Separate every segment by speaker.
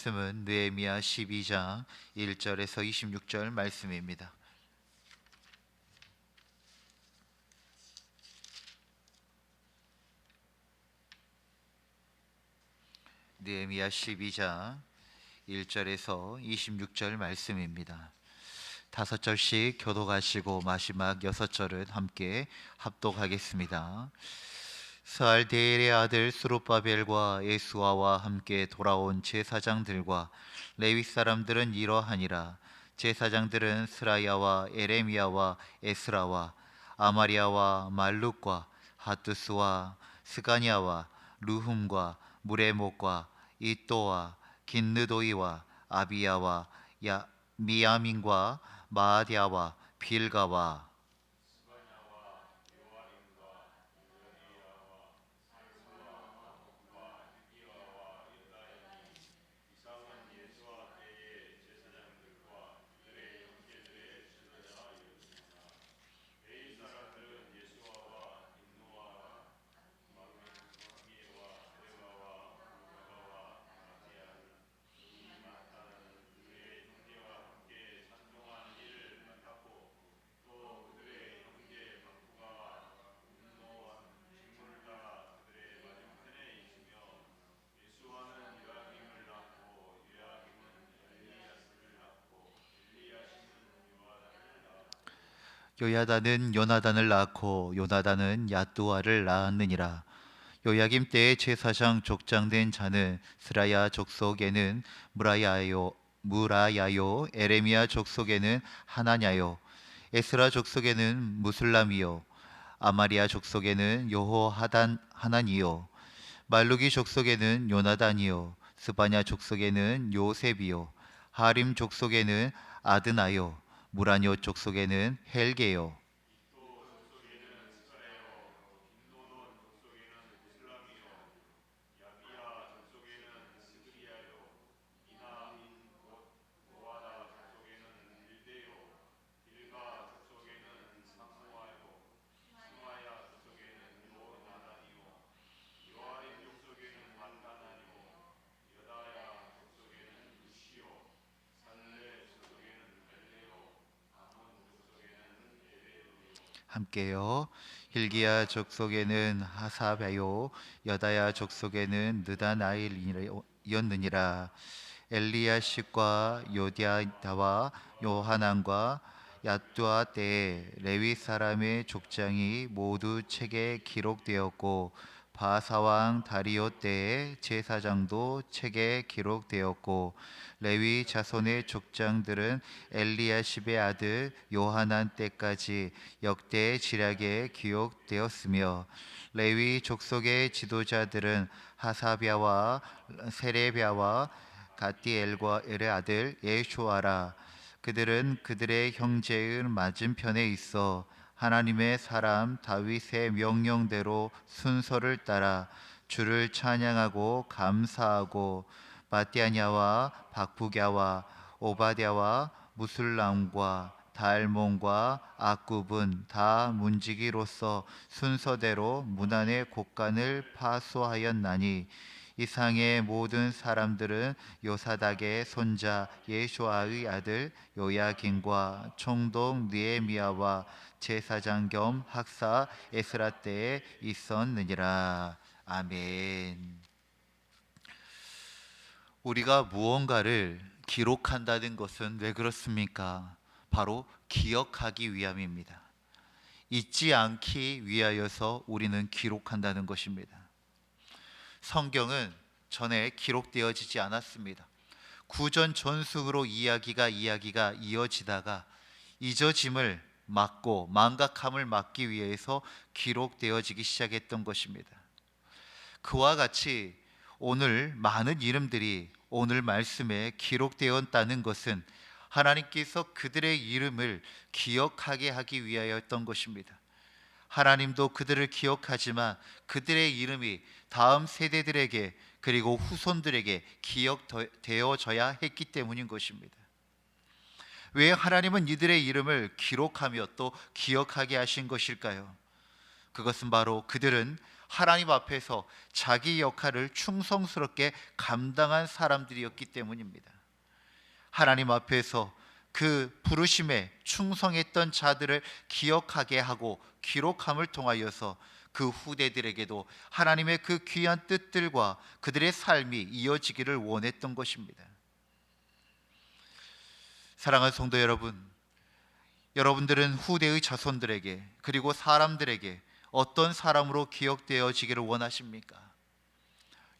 Speaker 1: 말씀은 느헤미야 12장 1절에서 26절 말씀입니다. 느헤미야 12장 1절에서 26절 말씀입니다. 다섯 절씩 교독하시고 마지막 여섯 절은 함께 합독하겠습니다. 스알데엘의 아들 수룹바벨과 예수아와 함께 돌아온 제사장들과 레위 사람들은 이러하니라. 제사장들은 스라야와 에레미야와 에스라와 아마리아와 말룩과 하투스와 스가냐와 루훔과 무레목과 이또와 긴느도이와 아비야와 야 미야민과 마아디아와 빌가와 요야다는 요나단을 낳고 요나단은 야뚜아를 낳았느니라. 요야김 때의 제사장 족장된 자는 스라야 족속에는 무라야요 무라야요 에레미야 족속에는 하나냐요 에스라 족속에는 무슬람이요 아마리아 족속에는 요호하단 하나니요 말루기 족속에는 요나단이요 스바냐 족속에는 요셉이요 하림 족속에는 아드나요 무라뇨 족속에는 헬게요 함께요. hil기야 족속에는 하사베요 여다야 족속에는 느다나일이었느니라 엘리야십과 요디아다와 요하난과 야뚜아 때에 레위 사람의 족장이 모두 책에 기록되었고 바사왕 다리오 때에 제사장도 책에 기록되었고 레위 자손의 족장들은 엘리야십의 아들 요하난 때까지 역대 지략에 기록되었으며 레위 족속의 지도자들은 하사비아와 세레비아와 가띠엘과 엘의 아들 예쇼아라. 그들은 그들의 형제의 맞은편에 있어 하나님의 사람 다윗의 명령대로 순서를 따라 주를 찬양하고 감사하고 마띠아냐와 박부갸와 오바댜와 무술람과 달몬과 악굽은 다 문지기로서 순서대로 문안의 곡간을 파수하였나니 이상의 모든 사람들은 요사닥의 손자 예쇼아의 아들 요야긴과 총독 느에미야와 제사장 겸 학사 에스라 때에 있었느니라 아멘. 우리가 무언가를 기록한다는 것은 왜 그렇습니까? 바로 기억하기 위함입니다. 잊지 않기 위하여서 우리는 기록한다는 것입니다. 성경은 전에 기록되어지지 않았습니다. 구전 전승으로 이야기가 이야기가 이어지다가 잊어짐을 막고 망각함을 막기 위해서 기록되어지기 시작했던 것입니다. 그와 같이 오늘 많은 이름들이 오늘 말씀에 기록되었다는 것은 하나님께서 그들의 이름을 기억하게 하기 위하였던 것입니다. 하나님도 그들을 기억하지만 그들의 이름이 다음 세대들에게 그리고 후손들에게 기억되어져야 했기 때문인 것입니다. 왜 하나님은 이들의 이름을 기록하며 또 기억하게 하신 것일까요? 그것은 바로 그들은 하나님 앞에서 자기 역할을 충성스럽게 감당한 사람들이었기 때문입니다. 하나님 앞에서 그 부르심에 충성했던 자들을 기억하게 하고 기록함을 통하여서 그 후대들에게도 하나님의 그 귀한 뜻들과 그들의 삶이 이어지기를 원했던 것입니다. 사랑하는 성도 여러분, 여러분들은 후대의 자손들에게 그리고 사람들에게 어떤 사람으로 기억되어지기를 원하십니까?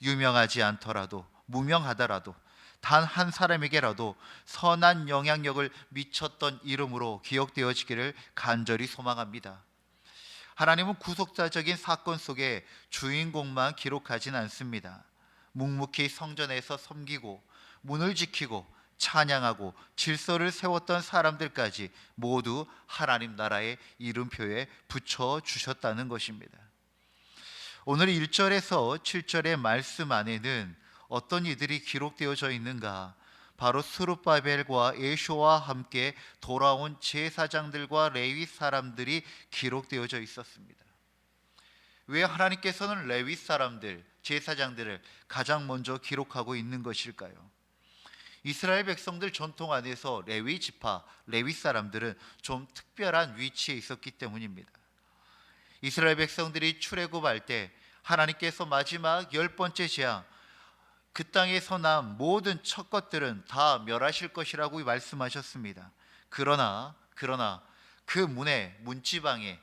Speaker 1: 유명하지 않더라도 무명하더라도 단 한 사람에게라도 선한 영향력을 미쳤던 이름으로 기억되어지기를 간절히 소망합니다. 하나님은 구속자적인 사건 속에 주인공만 기록하진 않습니다. 묵묵히 성전에서 섬기고 문을 지키고 찬양하고 질서를 세웠던 사람들까지 모두 하나님 나라의 이름표에 붙여 주셨다는 것입니다. 오늘 1절에서 7절의 말씀 안에는 어떤 이들이 기록되어져 있는가? 바로 스룹바벨과 예쇼와 함께 돌아온 제사장들과 레위 사람들이 기록되어져 있었습니다. 왜 하나님께서는 레위 사람들, 제사장들을 가장 먼저 기록하고 있는 것일까요? 이스라엘 백성들 전통 안에서 레위 지파, 레위 사람들은 좀 특별한 위치에 있었기 때문입니다. 이스라엘 백성들이 출애굽할 때 하나님께서 마지막 열 번째 재앙 그 땅에서 난 모든 첫 것들은 다 멸하실 것이라고 말씀하셨습니다. 그러나 그러나 그 문에 문지방에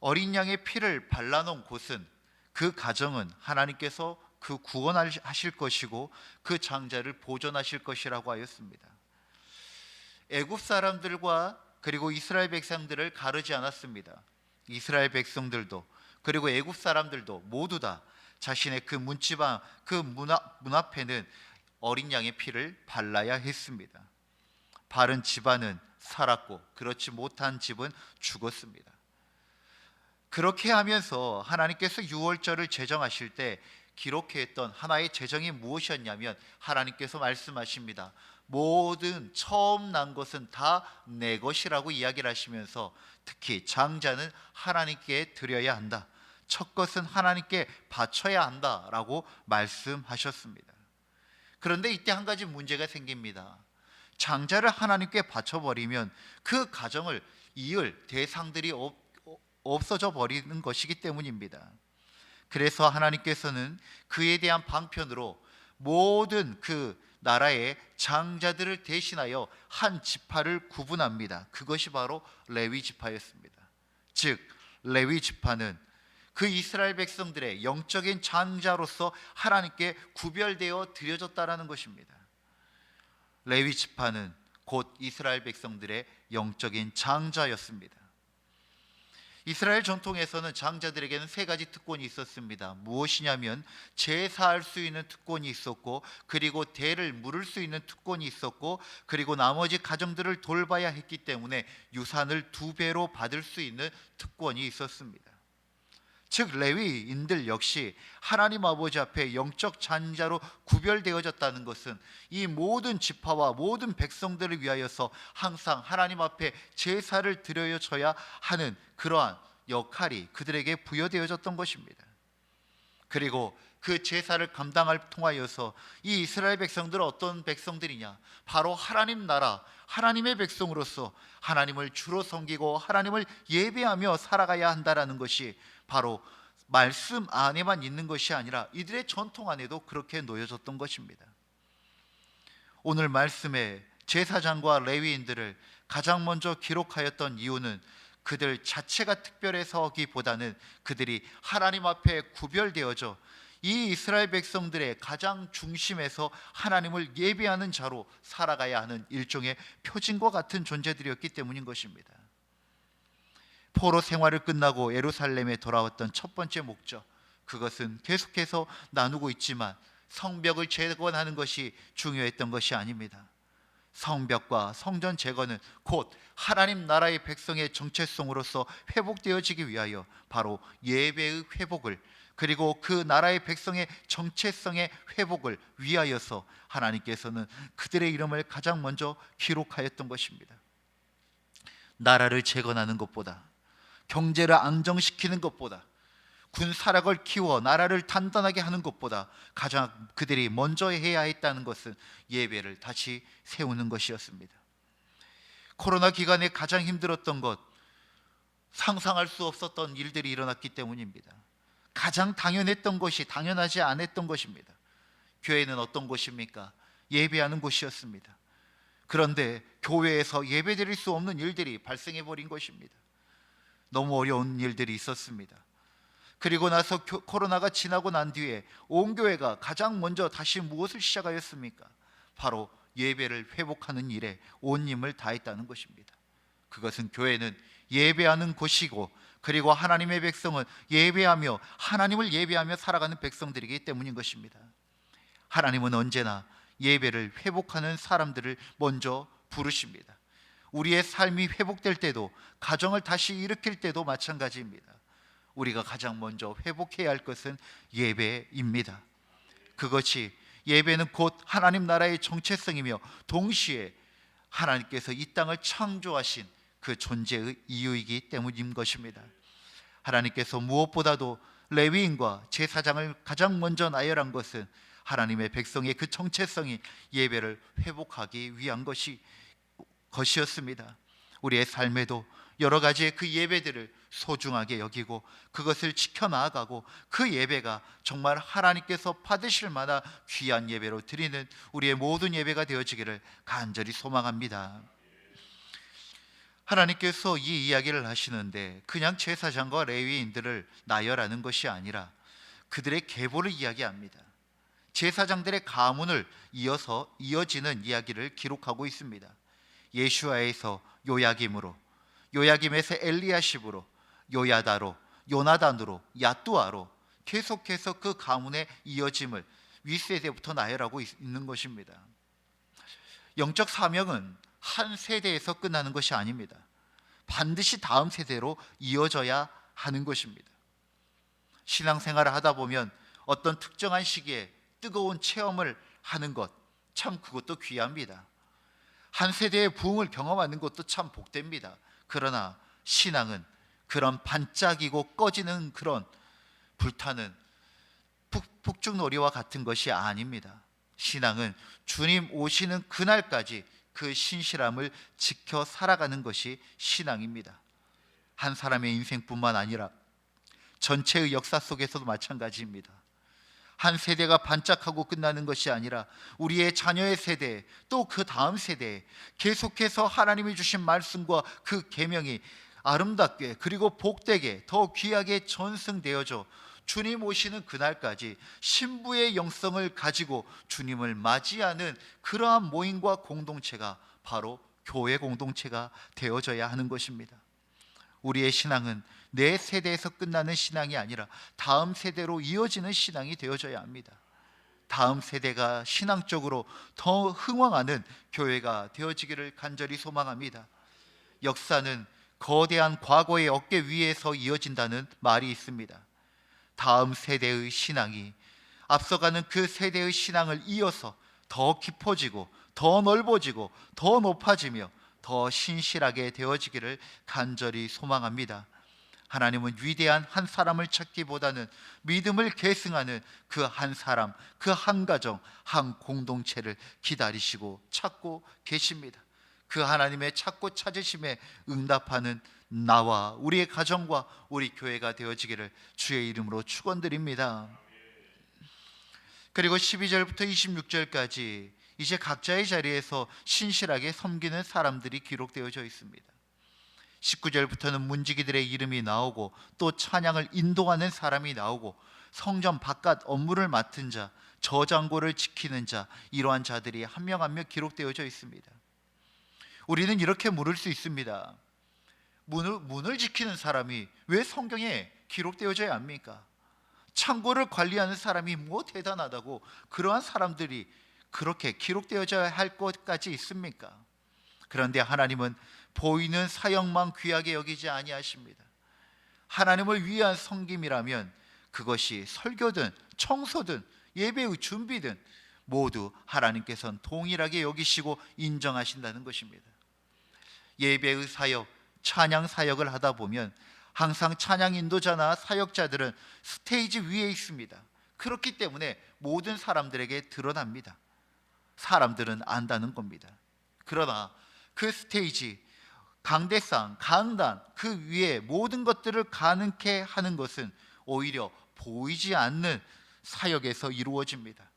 Speaker 1: 어린 양의 피를 발라놓은 곳은 그 가정은 하나님께서 그 구원하실 것이고 그 장자를 보존하실 것이라고 하였습니다. 애굽 사람들과 그리고 이스라엘 백성들을 가르지 않았습니다. 이스라엘 백성들도 그리고 애굽 사람들도 모두 다 자신의 그 문지방 그문 앞에는 어린 양의 피를 발라야 했습니다. 바른 집안은 살았고 그렇지 못한 집은 죽었습니다. 그렇게 하면서 하나님께서 유월절을 제정하실 때 기록했던 하나의 제정이 무엇이었냐면 하나님께서 말씀하십니다. 모든 처음 난 것은 다 내 것이라고 이야기를 하시면서 특히 장자는 하나님께 드려야 한다. 첫 것은 하나님께 바쳐야 한다라고 말씀하셨습니다. 그런데 이때 한 가지 문제가 생깁니다. 장자를 하나님께 바쳐버리면 그 가정을 이을 대상들이 없, 없어져 버리는 것이기 때문입니다. 그래서 하나님께서는 그에 대한 방편으로 모든 그 나라의 장자들을 대신하여 한 지파를 구분합니다. 그것이 바로 레위 지파였습니다. 즉 레위 지파는 그 이스라엘 백성들의 영적인 장자로서 하나님께 구별되어 드려졌다라는 것입니다. 레위 지파는 곧 이스라엘 백성들의 영적인 장자였습니다. 이스라엘 전통에서는 장자들에게는 세 가지 특권이 있었습니다. 무엇이냐면 제사할 수 있는 특권이 있었고 그리고 대를 물을 수 있는 특권이 있었고 그리고 나머지 가정들을 돌봐야 했기 때문에 유산을 두 배로 받을 수 있는 특권이 있었습니다. 즉 레위인들 역시 하나님 아버지 앞에 영적 잔자로 구별되어졌다는 것은 이 모든 지파와 모든 백성들을 위하여서 항상 하나님 앞에 제사를 드려져야 하는 그러한 역할이 그들에게 부여되어졌던 것입니다. 그리고 그 제사를 감당할 통하여서 이 이스라엘 백성들은 어떤 백성들이냐? 바로 하나님 나라, 하나님의 백성으로서 하나님을 주로 섬기고 하나님을 예배하며 살아가야 한다라는 것이 바로 말씀 안에만 있는 것이 아니라 이들의 전통 안에도 그렇게 놓여졌던 것입니다. 오늘 말씀에 제사장과 레위인들을 가장 먼저 기록하였던 이유는 그들 자체가 특별해서기보다는 그들이 하나님 앞에 구별되어져 이 이스라엘 백성들의 가장 중심에서 하나님을 예배하는 자로 살아가야 하는 일종의 표징과 같은 존재들이었기 때문인 것입니다. 포로 생활을 끝나고 예루살렘에 돌아왔던 첫 번째 목적 그것은 계속해서 나누고 있지만 성벽을 재건하는 것이 중요했던 것이 아닙니다. 성벽과 성전 재건은 곧 하나님 나라의 백성의 정체성으로서 회복되어지기 위하여 바로 예배의 회복을 그리고 그 나라의 백성의 정체성의 회복을 위하여서 하나님께서는 그들의 이름을 가장 먼저 기록하였던 것입니다. 나라를 재건하는 것보다 경제를 안정시키는 것보다 군 사력을 키워 나라를 단단하게 하는 것보다 가장 그들이 먼저 해야 했다는 것은 예배를 다시 세우는 것이었습니다. 코로나 기간에 가장 힘들었던 것 상상할 수 없었던 일들이 일어났기 때문입니다. 가장 당연했던 것이 당연하지 않았던 것입니다. 교회는 어떤 곳입니까? 예배하는 곳이었습니다. 그런데 교회에서 예배드릴 수 없는 일들이 발생해 버린 것입니다. 너무 어려운 일들이 있었습니다. 그리고 나서 교- 코로나가 지나고 난 뒤에 온 교회가 가장 먼저 다시 무엇을 시작하였습니까? 바로 예배를 회복하는 일에 온 힘을 다했다는 것입니다. 그것은 교회는 예배하는 곳이고 그리고 하나님의 백성은 예배하며 하나님을 예배하며 살아가는 백성들이기 때문인 것입니다. 하나님은 언제나 예배를 회복하는 사람들을 먼저 부르십니다. 우리의 삶이 회복될 때도 가정을 다시 일으킬 때도 마찬가지입니다. 우리가 가장 먼저 회복해야 할 것은 예배입니다. 그것이 예배는 곧 하나님 나라의 정체성이며 동시에 하나님께서 이 땅을 창조하신 그 존재의 이유이기 때문인 것입니다. 하나님께서 무엇보다도 레위인과 제사장을 가장 먼저 나열한 것은 하나님의 백성의 그 정체성이 예배를 회복하기 위한 것이 것이었습니다. 우리의 삶에도 여러 가지의 그 예배들을 소중하게 여기고 그것을 지켜 나아가고 그 예배가 정말 하나님께서 받으실 만한 귀한 예배로 드리는 우리의 모든 예배가 되어지기를 간절히 소망합니다. 하나님께서 이 이야기를 하시는데 그냥 제사장과 레위인들을 나열하는 것이 아니라 그들의 계보를 이야기합니다. 제사장들의 가문을 이어서 이어지는 이야기를 기록하고 있습니다. 예슈아에서 요야김으로, 요야김에서 엘리야십으로, 요야다로, 요나단으로, 야뚜아로 계속해서 그 가문의 이어짐을 윗세대부터 나열하고 있- 있는 것입니다. 영적 사명은 한 세대에서 끝나는 것이 아닙니다. 반드시 다음 세대로 이어져야 하는 것입니다. 신앙생활을 하다 보면 어떤 특정한 시기에 뜨거운 체험을 하는 것, 참 그것도 귀합니다. 한 세대의 부흥을 경험하는 것도 참 복됩니다. 그러나 신앙은 그런 반짝이고 꺼지는 그런 불타는 북- 북죽놀이와 같은 것이 아닙니다. 신앙은 주님 오시는 그날까지 그 신실함을 지켜 살아가는 것이 신앙입니다. 한 사람의 인생뿐만 아니라 전체의 역사 속에서도 마찬가지입니다. 한 세대가 반짝하고 끝나는 것이 아니라 우리의 자녀의 세대 또 그 다음 세대에 계속해서 하나님이 주신 말씀과 그 계명이 아름답게 그리고 복되게 더 귀하게 전승되어져 주님 오시는 그날까지 신부의 영성을 가지고 주님을 맞이하는 그러한 모임과 공동체가 바로 교회 공동체가 되어져야 하는 것입니다. 우리의 신앙은 내 세대에서 끝나는 신앙이 아니라 다음 세대로 이어지는 신앙이 되어져야 합니다. 다음 세대가 신앙적으로 더 흥왕하는 교회가 되어지기를 간절히 소망합니다. 역사는 거대한 과거의 어깨 위에서 이어진다는 말이 있습니다. 다음 세대의 신앙이 앞서가는 그 세대의 신앙을 이어서 더 깊어지고 더 넓어지고 더 높아지며 더 신실하게 되어지기를 간절히 소망합니다. 하나님은 위대한 한 사람을 찾기보다는 믿음을 계승하는 그 한 사람, 그 한 가정, 한 공동체를 기다리시고 찾고 계십니다. 그 하나님의 찾고 찾으심에 응답하는 나와 우리의 가정과 우리 교회가 되어지기를 주의 이름으로 축원드립니다. 그리고 12절부터 26절까지 이제 각자의 자리에서 신실하게 섬기는 사람들이 기록되어져 있습니다. 19절부터는 문지기들의 이름이 나오고 또 찬양을 인도하는 사람이 나오고 성전 바깥 업무를 맡은 자, 저장고를 지키는 자 이러한 자들이 한 명 한 명 기록되어져 있습니다. 우리는 이렇게 물을 수 있습니다. 문을, 문을 지키는 사람이 왜 성경에 기록되어져야 합니까? 창고를 관리하는 사람이 뭐 대단하다고 그러한 사람들이 그렇게 기록되어져야 할 것까지 있습니까? 그런데 하나님은 보이는 사역만 귀하게 여기지 아니하십니다. 하나님을 위한 섬김이라면 그것이 설교든 청소든 예배의 준비든 모두 하나님께서는 동일하게 여기시고 인정하신다는 것입니다. 예배의 사역, 찬양 사역을 하다 보면 항상 찬양 인도자나 사역자들은 스테이지 위에 있습니다. 그렇기 때문에 모든 사람들에게 드러납니다. 사람들은 안다는 겁니다. 그러나 그 스테이지, 강대상, 강단 그 위에 모든 것들을 가능케 하는 것은 오히려 보이지 않는 사역에서 이루어집니다.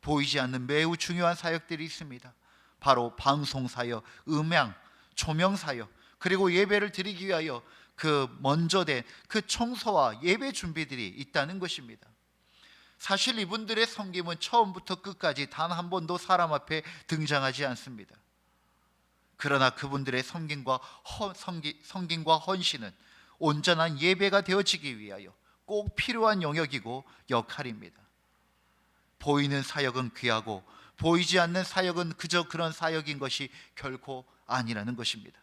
Speaker 1: 보이지 않는 매우 중요한 사역들이 있습니다. 바로 방송 사역, 음향, 조명 사역, 그리고 예배를 드리기 위하여 그 먼저 된 그 청소와 예배 준비들이 있다는 것입니다. 사실 이분들의 섬김은 처음부터 끝까지 단 한 번도 사람 앞에 등장하지 않습니다. 그러나 그분들의 섬김과 헌, 섬기, 섬김과 헌신은 온전한 예배가 되어지기 위하여 꼭 필요한 영역이고 역할입니다. 보이는 사역은 귀하고 보이지 않는 사역은 그저 그런 사역인 것이 결코 아니라는 것입니다.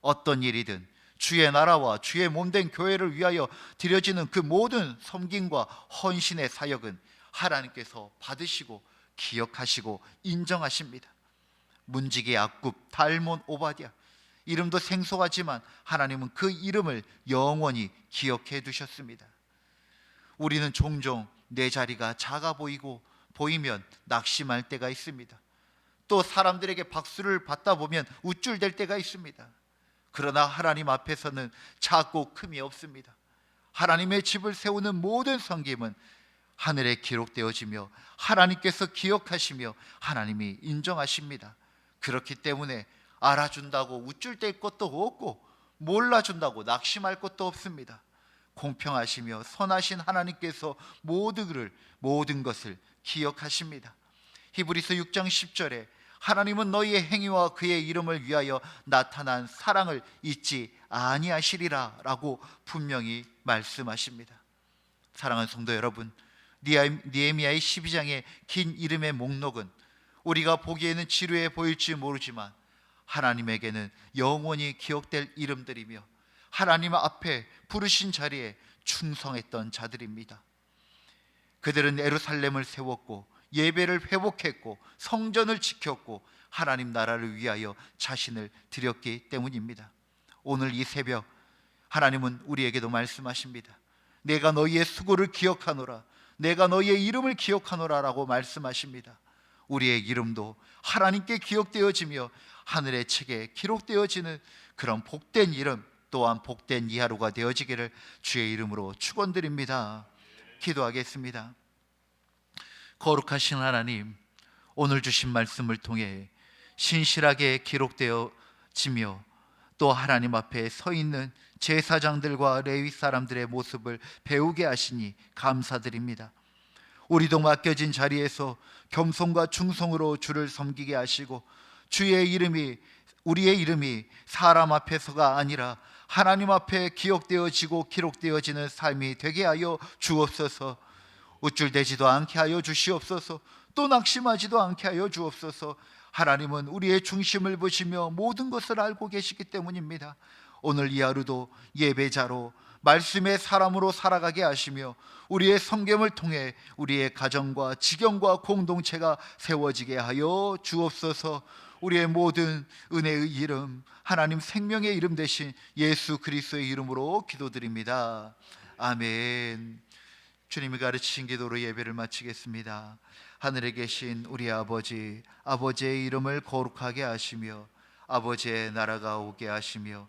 Speaker 1: 어떤 일이든 주의 나라와 주의 몸된 교회를 위하여 드려지는 그 모든 섬김과 헌신의 사역은 하나님께서 받으시고 기억하시고 인정하십니다. 문지기 야굽, 달몬, 오바디아 이름도 생소하지만 하나님은 그 이름을 영원히 기억해 두셨습니다. 우리는 종종 내 자리가 작아 보이고 보이면 낙심할 때가 있습니다. 또 사람들에게 박수를 받다 보면 우쭐댈 때가 있습니다. 그러나 하나님 앞에서는 작고 큼이 없습니다. 하나님의 집을 세우는 모든 성김은 하늘에 기록되어지며 하나님께서 기억하시며 하나님이 인정하십니다. 그렇기 때문에 알아준다고 우쭐 댈 것도 없고 몰라준다고 낙심할 것도 없습니다. 공평하시며 선하신 하나님께서 모두를 모든 것을 기억하십니다. 히브리서 6장 10절에 하나님은 너희의 행위와 그의 이름을 위하여 나타난 사랑을 잊지 아니하시리라라고 분명히 말씀하십니다. 사랑하는 성도 여러분, 니에미야의 12장의 긴 이름의 목록은 우리가 보기에는 지루해 보일지 모르지만 하나님에게는 영원히 기억될 이름들이며 하나님 앞에 부르신 자리에 충성했던 자들입니다. 그들은 에루살렘을 세웠고 예배를 회복했고 성전을 지켰고 하나님 나라를 위하여 자신을 드렸기 때문입니다. 오늘 이 새벽 하나님은 우리에게도 말씀하십니다. 내가 너희의 수고를 기억하노라. 내가 너희의 이름을 기억하노라라고 말씀하십니다. 우리의 이름도 하나님께 기억되어지며 하늘의 책에 기록되어지는 그런 복된 이름 또한 복된 이하루가 되어지기를 주의 이름으로 축원드립니다. 기도하겠습니다. 거룩하신 하나님, 오늘 주신 말씀을 통해 신실하게 기록되어지며 또 하나님 앞에 서 있는 제사장들과 레위 사람들의 모습을 배우게 하시니 감사드립니다. 우리도 맡겨진 자리에서 겸손과 충성으로 주를 섬기게 하시고 주의 이름이 우리의 이름이 사람 앞에서가 아니라 하나님 앞에 기억되어지고 기록되어지는 삶이 되게 하여 주옵소서. 우쭐대지도 않게 하여 주시옵소서. 또 낙심하지도 않게 하여 주옵소서. 하나님은 우리의 중심을 보시며 모든 것을 알고 계시기 때문입니다. 오늘 이 하루도 예배자로 말씀의 사람으로 살아가게 하시며 우리의 성경을 통해 우리의 가정과 지경과 공동체가 세워지게 하여 주옵소서. 우리의 모든 은혜의 이름 하나님 생명의 이름 대신 예수 그리스도의 이름으로 기도드립니다. 아멘. 주님이 가르치신 기도로 예배를 마치겠습니다. 하늘에 계신 우리 아버지, 아버지의 이름을 거룩하게 하시며 아버지의 나라가 오게 하시며